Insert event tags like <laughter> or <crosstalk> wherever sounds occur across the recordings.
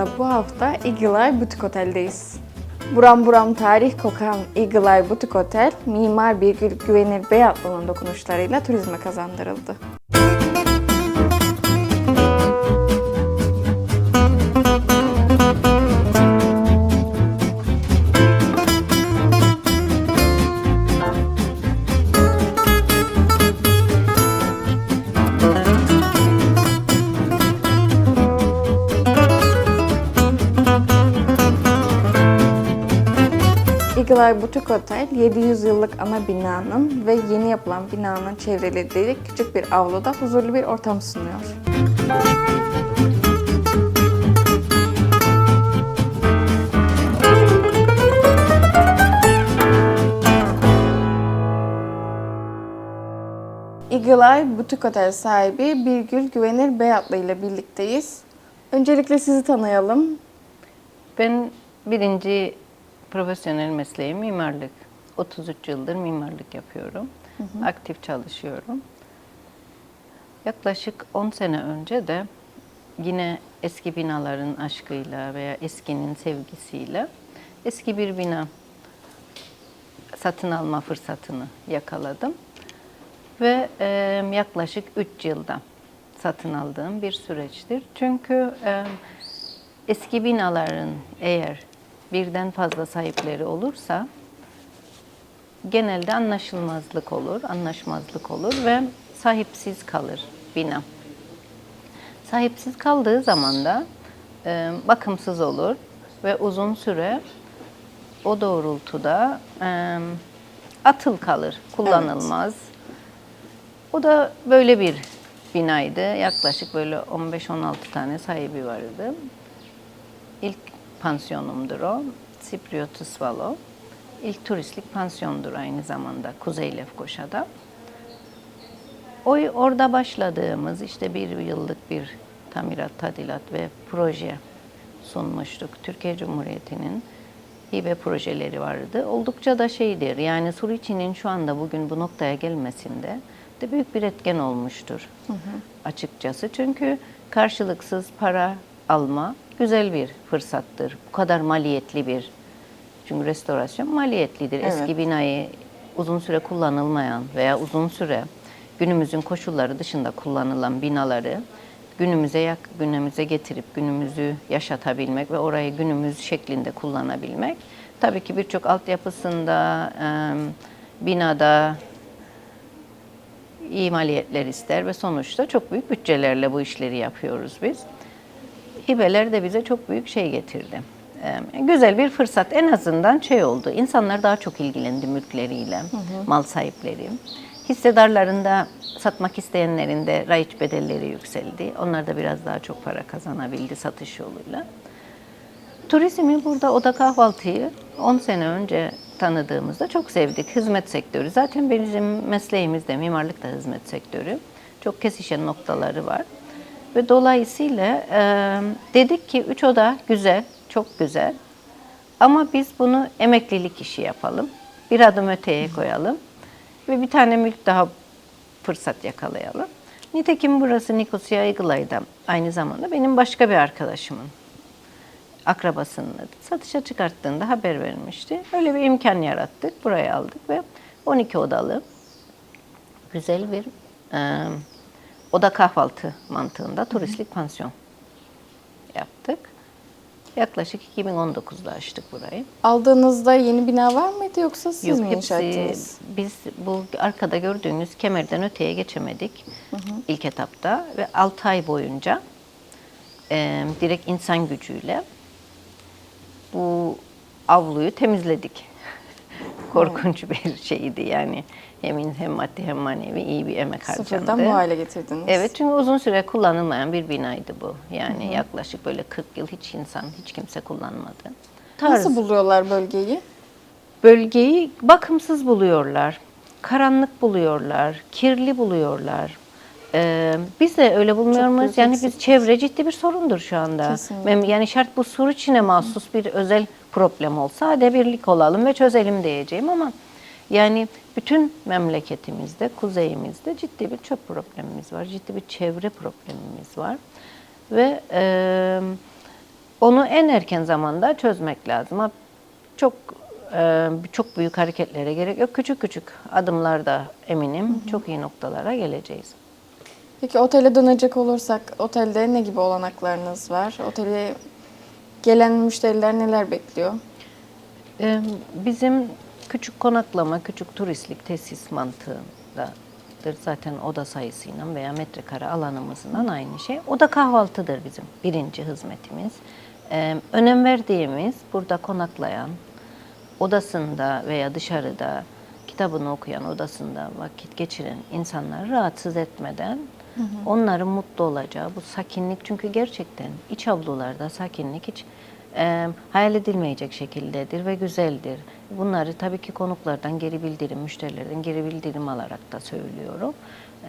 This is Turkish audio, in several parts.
Mimarlık'ta bu hafta Eagle Eye Butik Otel'deyiz. Buram buram tarih kokan Eagle Eye Butik Otel, Mimar Birgül Güvenir Beyatlı'nın dokunuşlarıyla turizme kazandırıldı. Eye Butik Otel, 700 yıllık ana binanın ve yeni yapılan binanın çevrelediği küçük bir avluda huzurlu bir ortam sunuyor. Eagle Butik Otel sahibi Birgül Güvenir Beyatlı ile birlikteyiz. Öncelikle sizi tanıyalım. Ben birinci profesyonel mesleğim mimarlık. 33 yıldır mimarlık yapıyorum. Aktif çalışıyorum. Yaklaşık 10 sene önce de yine eski binaların aşkıyla veya eskinin sevgisiyle eski bir bina satın alma fırsatını yakaladım. Ve e, yaklaşık 3 yılda satın aldığım bir süreçtir. Çünkü e, eski binaların eğer birden fazla sahipleri olursa genelde anlaşılmazlık olur, anlaşmazlık olur ve sahipsiz kalır bina. Sahipsiz kaldığı zaman da e, bakımsız olur ve uzun süre o doğrultuda e, atıl kalır, kullanılmaz. O da böyle bir binaydı. Yaklaşık böyle 15-16 tane sahibi vardı. İlk pansiyonumdur o. Cypriot Swallow. İlk turistlik pansiyondur aynı zamanda Kuzey Lefkoşa'da. O orada başladığımız işte bir yıllık bir tamirat, tadilat ve proje sunmuştuk. Türkiye Cumhuriyeti'nin hibe projeleri vardı. Oldukça da şeydir yani Suriçi'nin şu anda bugün bu noktaya gelmesinde de büyük bir etken olmuştur açıkçası. Çünkü karşılıksız para alma güzel bir fırsattır. Bu kadar maliyetli bir çünkü restorasyon maliyetlidir. Evet. Eski binayı uzun süre kullanılmayan veya uzun süre günümüzün koşulları dışında kullanılan binaları günümüze yak, günümüze getirip günümüzü yaşatabilmek ve orayı günümüz şeklinde kullanabilmek. Tabii ki birçok altyapısında, e, binada iyi maliyetler ister ve sonuçta çok büyük bütçelerle bu işleri yapıyoruz biz. Hibeler de bize çok büyük şey getirdi. Ee, güzel bir fırsat. En azından şey oldu. İnsanlar daha çok ilgilendi mülkleriyle, mal sahipleri. Hissedarların da satmak isteyenlerin de raiç bedelleri yükseldi. Onlar da biraz daha çok para kazanabildi satış yoluyla. Turizmi burada oda kahvaltıyı 10 sene önce tanıdığımızda çok sevdik. Hizmet sektörü. Zaten bizim mesleğimiz de mimarlık da hizmet sektörü. Çok kesişen noktaları var. Ve dolayısıyla e, dedik ki üç oda güzel, çok güzel. Ama biz bunu emeklilik işi yapalım. Bir adım öteye koyalım. Ve bir tane mülk daha fırsat yakalayalım. Nitekim burası Nikosya Eagle'ay'da aynı zamanda benim başka bir arkadaşımın akrabasının. Satışa çıkarttığında haber vermişti. Öyle bir imkan yarattık. Buraya aldık ve 12 odalı güzel bir e, oda kahvaltı mantığında turistlik pansiyon yaptık. Yaklaşık 2019'da açtık burayı. Aldığınızda yeni bina var mıydı yoksa siz Yok mi inşa ettiniz? biz bu arkada gördüğünüz kemerden öteye geçemedik ilk etapta ve 6 ay boyunca e, direkt insan gücüyle bu avluyu temizledik. Korkunç <laughs> bir şeydi yani. Hem, hem maddi hem manevi iyi bir emek harcandı. Sıfırdan bu hale getirdiniz. Evet çünkü uzun süre kullanılmayan bir binaydı bu. Yani yaklaşık böyle 40 yıl hiç insan, hiç kimse kullanmadı. Nasıl buluyorlar bölgeyi? Bölgeyi bakımsız buluyorlar, karanlık buluyorlar, kirli buluyorlar. Ee, biz de öyle bulmuyor Çok muyuz? Yani biz çevre ciddi bir sorundur şu anda. Kesinlikle. Yani şart bu sur içine mahsus bir özel problem olsa hadi birlik olalım ve çözelim diyeceğim ama yani bütün memleketimizde, kuzeyimizde ciddi bir çöp problemimiz var, ciddi bir çevre problemimiz var ve e, onu en erken zamanda çözmek lazım. Ha, Çok e, çok büyük hareketlere gerek yok. Küçük küçük adımlarda eminim çok iyi noktalara geleceğiz. Peki otele dönecek olursak otelde ne gibi olanaklarınız var? Otele gelen müşteriler neler bekliyor? Ee, Bizim küçük konaklama, küçük turistlik tesis mantığındadır zaten oda sayısıyla veya metrekare alanımızdan aynı şey. Oda kahvaltıdır bizim birinci hizmetimiz. Ee, Önem verdiğimiz burada konaklayan, odasında veya dışarıda kitabını okuyan, odasında vakit geçiren insanları rahatsız etmeden onların mutlu olacağı bu sakinlik çünkü gerçekten iç avlularda sakinlik hiç e, hayal edilmeyecek şekildedir ve güzeldir. Bunları tabii ki konuklardan geri bildirim, müşterilerden geri bildirim alarak da söylüyorum. E,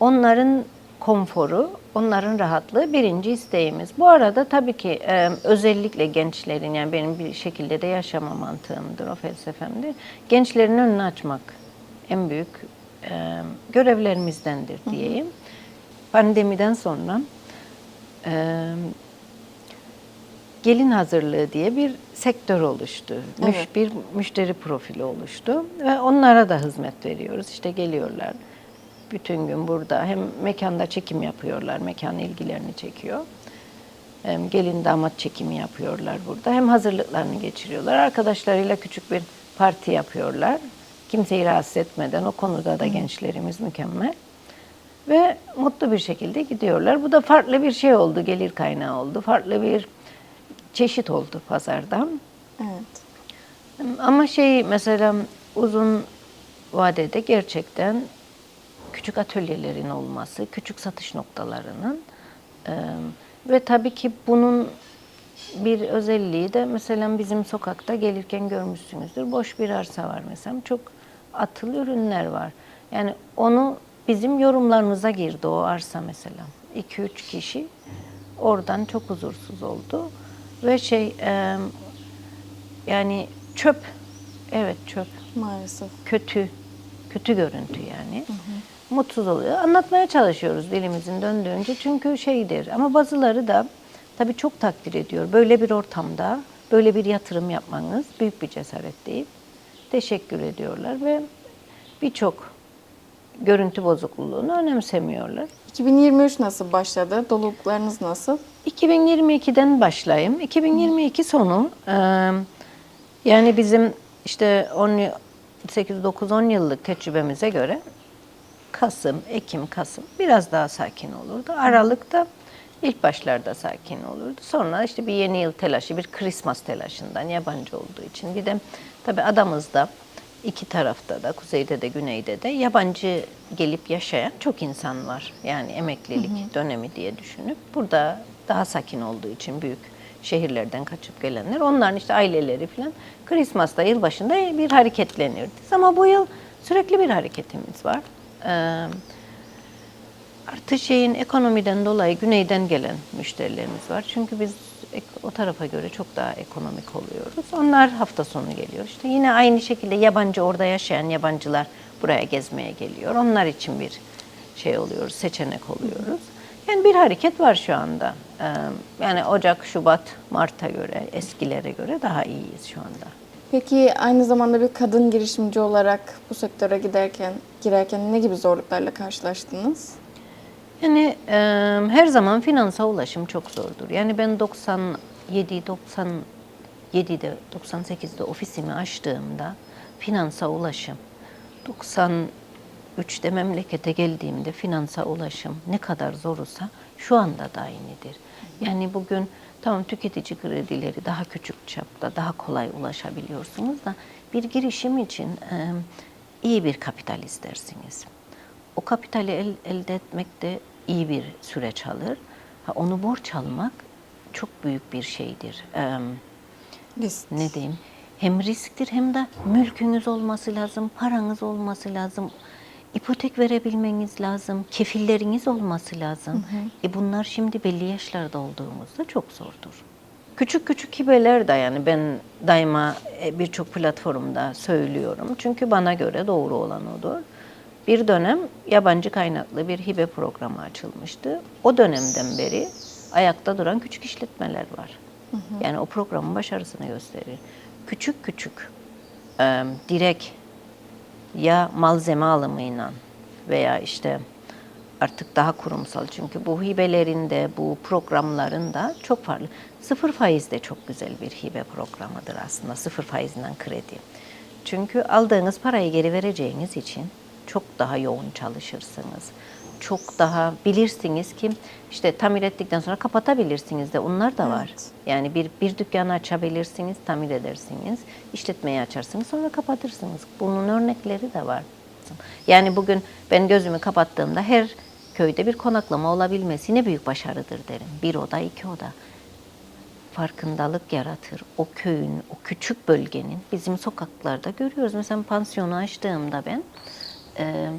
onların konforu, onların rahatlığı birinci isteğimiz. Bu arada tabii ki e, özellikle gençlerin yani benim bir şekilde de yaşama mantığımdır, o felsefemdir. Gençlerin önünü açmak en büyük e, görevlerimizdendir diyeyim. Pandemiden sonra e, gelin hazırlığı diye bir sektör oluştu. Müş- Evet. Bir müşteri profili oluştu ve onlara da hizmet veriyoruz. İşte geliyorlar bütün gün burada hem mekanda çekim yapıyorlar, mekan ilgilerini çekiyor. Hem gelin damat çekimi yapıyorlar burada. Hem hazırlıklarını geçiriyorlar. Arkadaşlarıyla küçük bir parti yapıyorlar. Kimseyi rahatsız etmeden o konuda da gençlerimiz mükemmel. Ve mutlu bir şekilde gidiyorlar. Bu da farklı bir şey oldu, gelir kaynağı oldu. Farklı bir çeşit oldu pazardan. Evet. Ama şey mesela uzun vadede gerçekten küçük atölyelerin olması, küçük satış noktalarının e, ve tabii ki bunun bir özelliği de mesela bizim sokakta gelirken görmüşsünüzdür. Boş bir arsa var mesela. Çok atılı ürünler var. Yani onu bizim yorumlarımıza girdi o arsa mesela. 2-3 kişi oradan çok huzursuz oldu. Ve şey e, yani çöp. Evet çöp. Maalesef. Kötü. Kötü görüntü yani. Mutsuz oluyor. Anlatmaya çalışıyoruz dilimizin döndüğünce. Çünkü şeydir. Ama bazıları da tabii çok takdir ediyor. Böyle bir ortamda böyle bir yatırım yapmanız büyük bir cesaret deyip teşekkür ediyorlar ve birçok görüntü bozukluğunu önemsemiyorlar. 2023 nasıl başladı? Doluluklarınız nasıl? 2022'den başlayayım. 2022 sonu e, yani bizim işte 10 8 9 10 yıllık tecrübemize göre Kasım, Ekim, Kasım biraz daha sakin olurdu. Aralık'ta ilk başlarda sakin olurdu. Sonra işte bir yeni yıl telaşı, bir Christmas telaşından yabancı olduğu için bir de tabii adamızda iki tarafta da kuzeyde de güneyde de yabancı gelip yaşayan çok insan var. Yani emeklilik dönemi diye düşünüp burada daha sakin olduğu için büyük şehirlerden kaçıp gelenler onların işte aileleri falan Christmas'ta yılbaşında bir hareketlenirdi. Ama bu yıl sürekli bir hareketimiz var. Ee, Artı şeyin ekonomiden dolayı güneyden gelen müşterilerimiz var. Çünkü biz o tarafa göre çok daha ekonomik oluyoruz. Onlar hafta sonu geliyor. İşte yine aynı şekilde yabancı orada yaşayan yabancılar buraya gezmeye geliyor. Onlar için bir şey oluyoruz, seçenek oluyoruz. Yani bir hareket var şu anda. Ee, Yani Ocak, Şubat, Mart'a göre, eskilere göre daha iyiyiz şu anda. Peki aynı zamanda bir kadın girişimci olarak bu sektöre giderken, girerken ne gibi zorluklarla karşılaştınız? Yani e, her zaman finansa ulaşım çok zordur. Yani ben 97 97'de 98'de ofisimi açtığımda finansa ulaşım 93'te memlekete geldiğimde finansa ulaşım ne kadar zorsa şu anda da aynıdır. Yani bugün tamam tüketici kredileri daha küçük çapta daha kolay ulaşabiliyorsunuz da bir girişim için e, iyi bir kapital istersiniz. O kapitali el- elde etmek de iyi bir süreç alır. Ha, onu borç almak çok büyük bir şeydir. Eee, Risk. ne diyeyim? Hem risktir hem de mülkünüz olması lazım, paranız olması lazım. ipotek verebilmeniz lazım, kefilleriniz olması lazım. E bunlar şimdi belli yaşlarda olduğumuzda çok zordur. Küçük küçük hibeler de yani ben daima e, birçok platformda söylüyorum. Çünkü bana göre doğru olan odur. Bir dönem yabancı kaynaklı bir hibe programı açılmıştı. O dönemden beri ayakta duran küçük işletmeler var. Yani o programın başarısını gösterir. Küçük küçük e, direkt ya malzeme alımıyla veya işte artık daha kurumsal çünkü bu hibelerinde bu programların da çok farklı. Sıfır faiz de çok güzel bir hibe programıdır aslında sıfır faizden kredi. Çünkü aldığınız parayı geri vereceğiniz için çok daha yoğun çalışırsınız. Çok daha bilirsiniz ki işte tamir ettikten sonra kapatabilirsiniz de onlar da var. Evet. Yani bir, bir dükkanı açabilirsiniz, tamir edersiniz, işletmeyi açarsınız sonra kapatırsınız. Bunun örnekleri de var. Yani bugün ben gözümü kapattığımda her köyde bir konaklama olabilmesi ne büyük başarıdır derim. Bir oda, iki oda. Farkındalık yaratır. O köyün, o küçük bölgenin bizim sokaklarda görüyoruz. Mesela pansiyonu açtığımda ben e,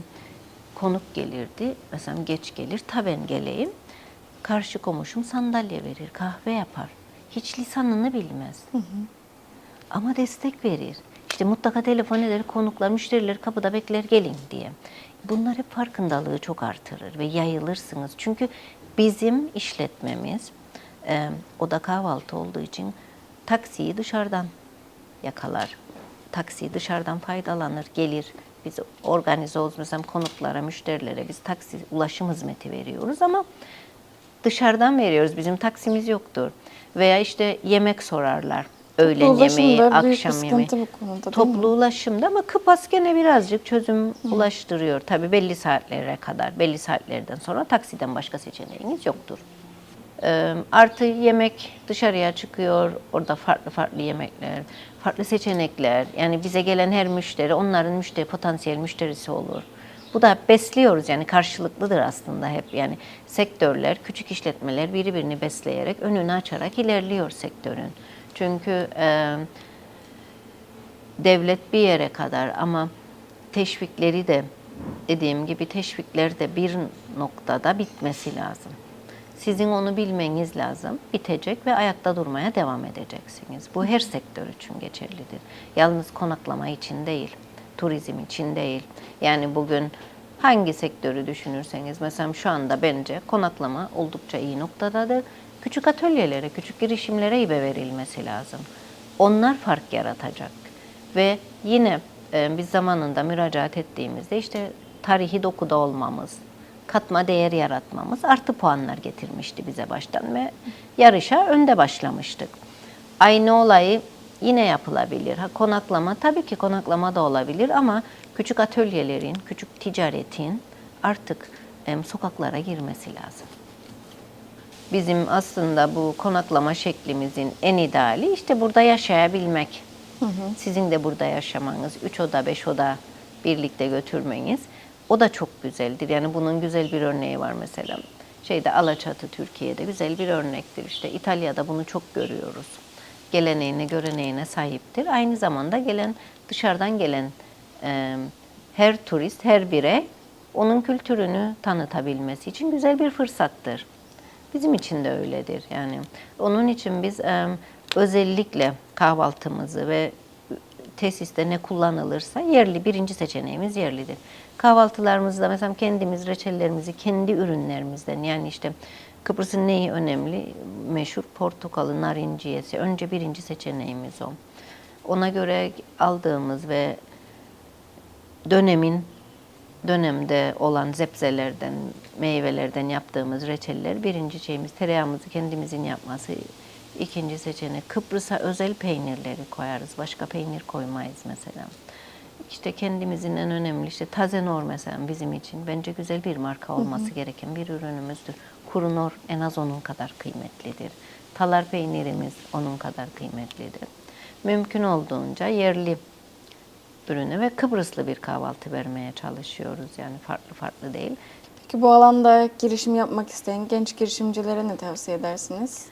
konuk gelirdi. Mesela geç gelir, ta ben geleyim. Karşı komşum sandalye verir, kahve yapar. Hiç lisanını bilmez. Ama destek verir. İşte mutlaka telefon eder, konuklar, müşteriler kapıda bekler gelin diye. Bunlar hep farkındalığı çok artırır ve yayılırsınız. Çünkü bizim işletmemiz e, oda kahvaltı olduğu için taksiyi dışarıdan yakalar. Taksi dışarıdan faydalanır, gelir. Biz organize oluruz mesela konuklara, müşterilere biz taksi ulaşım hizmeti veriyoruz ama dışarıdan veriyoruz. Bizim taksimiz yoktur. Veya işte yemek sorarlar. Öğlen ulaşım yemeği, akşam yemeği. bu konuda, Toplu ulaşımda ama Kıpas gene birazcık çözüm ulaştırıyor. Tabii belli saatlere kadar, belli saatlerden sonra taksiden başka seçeneğiniz yoktur. Artı yemek dışarıya çıkıyor. Orada farklı farklı yemekler, farklı seçenekler. Yani bize gelen her müşteri onların müşteri potansiyel müşterisi olur. Bu da besliyoruz yani karşılıklıdır aslında hep yani sektörler, küçük işletmeler birbirini besleyerek önünü açarak ilerliyor sektörün. Çünkü e, devlet bir yere kadar ama teşvikleri de dediğim gibi teşvikler de bir noktada bitmesi lazım. Sizin onu bilmeniz lazım. Bitecek ve ayakta durmaya devam edeceksiniz. Bu her sektör için geçerlidir. Yalnız konaklama için değil, turizm için değil. Yani bugün hangi sektörü düşünürseniz mesela şu anda bence konaklama oldukça iyi noktadadır. Küçük atölyelere, küçük girişimlere hibe verilmesi lazım. Onlar fark yaratacak. Ve yine e, biz zamanında müracaat ettiğimizde işte tarihi dokuda olmamız, katma değer yaratmamız artı puanlar getirmişti bize baştan ve yarışa önde başlamıştık. Aynı olayı yine yapılabilir. Ha, konaklama tabii ki konaklama da olabilir ama küçük atölyelerin, küçük ticaretin artık em, sokaklara girmesi lazım. Bizim aslında bu konaklama şeklimizin en ideali işte burada yaşayabilmek. Sizin de burada yaşamanız, üç oda, beş oda birlikte götürmeniz. O da çok güzeldir. Yani bunun güzel bir örneği var mesela. Şeyde Alaçatı Türkiye'de güzel bir örnektir. İşte İtalya'da bunu çok görüyoruz. Geleneğine, göreneğine sahiptir. Aynı zamanda gelen dışarıdan gelen e, her turist, her birey onun kültürünü tanıtabilmesi için güzel bir fırsattır. Bizim için de öyledir. Yani onun için biz e, özellikle kahvaltımızı ve tesiste ne kullanılırsa yerli birinci seçeneğimiz yerlidir. Kahvaltılarımızda mesela kendimiz reçellerimizi kendi ürünlerimizden yani işte Kıbrıs'ın neyi önemli? Meşhur portakalı, narinciyesi. Önce birinci seçeneğimiz o. Ona göre aldığımız ve dönemin dönemde olan zepzelerden, meyvelerden yaptığımız reçeller birinci şeyimiz. Tereyağımızı kendimizin yapması. İkinci seçenek Kıbrıs'a özel peynirleri koyarız. Başka peynir koymayız mesela. İşte kendimizin en önemli işte Tazenor mesela bizim için bence güzel bir marka olması gereken bir ürünümüzdür. Kurunor en az onun kadar kıymetlidir. Talar peynirimiz onun kadar kıymetlidir. Mümkün olduğunca yerli ürünü ve Kıbrıslı bir kahvaltı vermeye çalışıyoruz. Yani farklı farklı değil. Peki bu alanda girişim yapmak isteyen genç girişimcilere ne tavsiye edersiniz?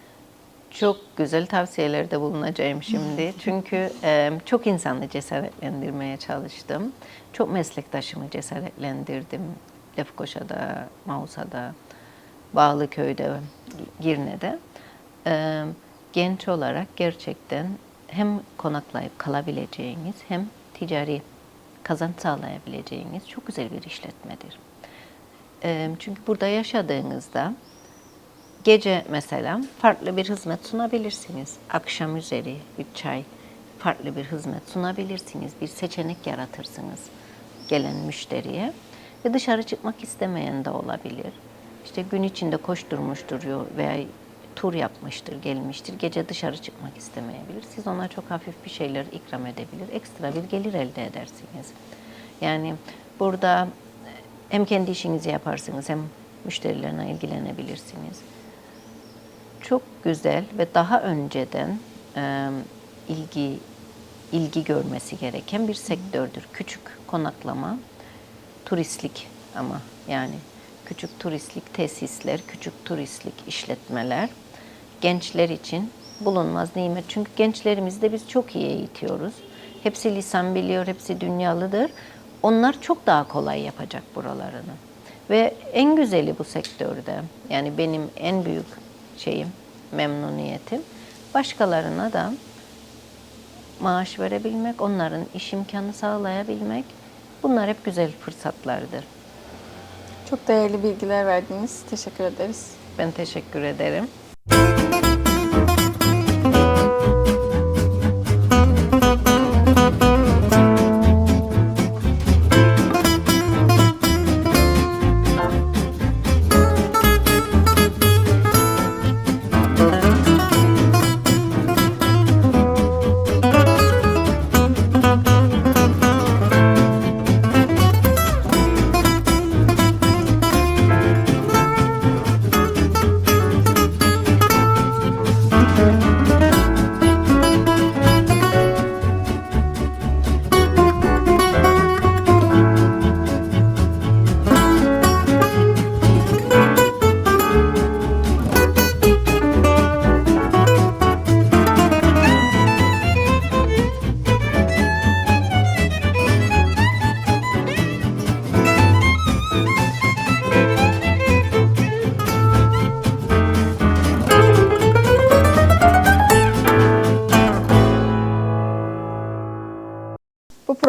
Çok güzel tavsiyelerde bulunacağım şimdi. <laughs> Çünkü e, çok insanı cesaretlendirmeye çalıştım. Çok meslektaşımı cesaretlendirdim. Lefkoşa'da, Mausa'da, Bağlıköy'de, Girne'de. E, genç olarak gerçekten hem konaklayıp kalabileceğiniz hem ticari kazanç sağlayabileceğiniz çok güzel bir işletmedir. E, çünkü burada yaşadığınızda Gece mesela farklı bir hizmet sunabilirsiniz. Akşam üzeri bir çay, farklı bir hizmet sunabilirsiniz. Bir seçenek yaratırsınız gelen müşteriye. Ve dışarı çıkmak istemeyen de olabilir. İşte gün içinde koşturmuştur veya tur yapmıştır, gelmiştir. Gece dışarı çıkmak istemeyebilir. Siz ona çok hafif bir şeyler ikram edebilir. Ekstra bir gelir elde edersiniz. Yani burada hem kendi işinizi yaparsınız hem müşterilerine ilgilenebilirsiniz. Çok güzel ve daha önceden e, ilgi ilgi görmesi gereken bir sektördür. Küçük konaklama, turistlik ama yani küçük turistlik tesisler, küçük turistlik işletmeler gençler için bulunmaz nimet. Çünkü gençlerimizi de biz çok iyi eğitiyoruz. Hepsi lisan biliyor, hepsi dünyalıdır. Onlar çok daha kolay yapacak buralarını. Ve en güzeli bu sektörde, yani benim en büyük şeyim, memnuniyetim, başkalarına da maaş verebilmek, onların iş imkanı sağlayabilmek, bunlar hep güzel fırsatlardır. Çok değerli bilgiler verdiniz. Teşekkür ederiz. Ben teşekkür ederim.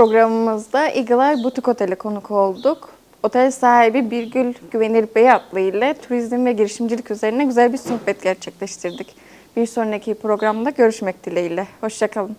Programımızda Eagle Butik Otel'e konuk olduk. Otel sahibi Birgül Güvenir Bey adlı ile turizm ve girişimcilik üzerine güzel bir sohbet gerçekleştirdik. Bir sonraki programda görüşmek dileğiyle. Hoşçakalın.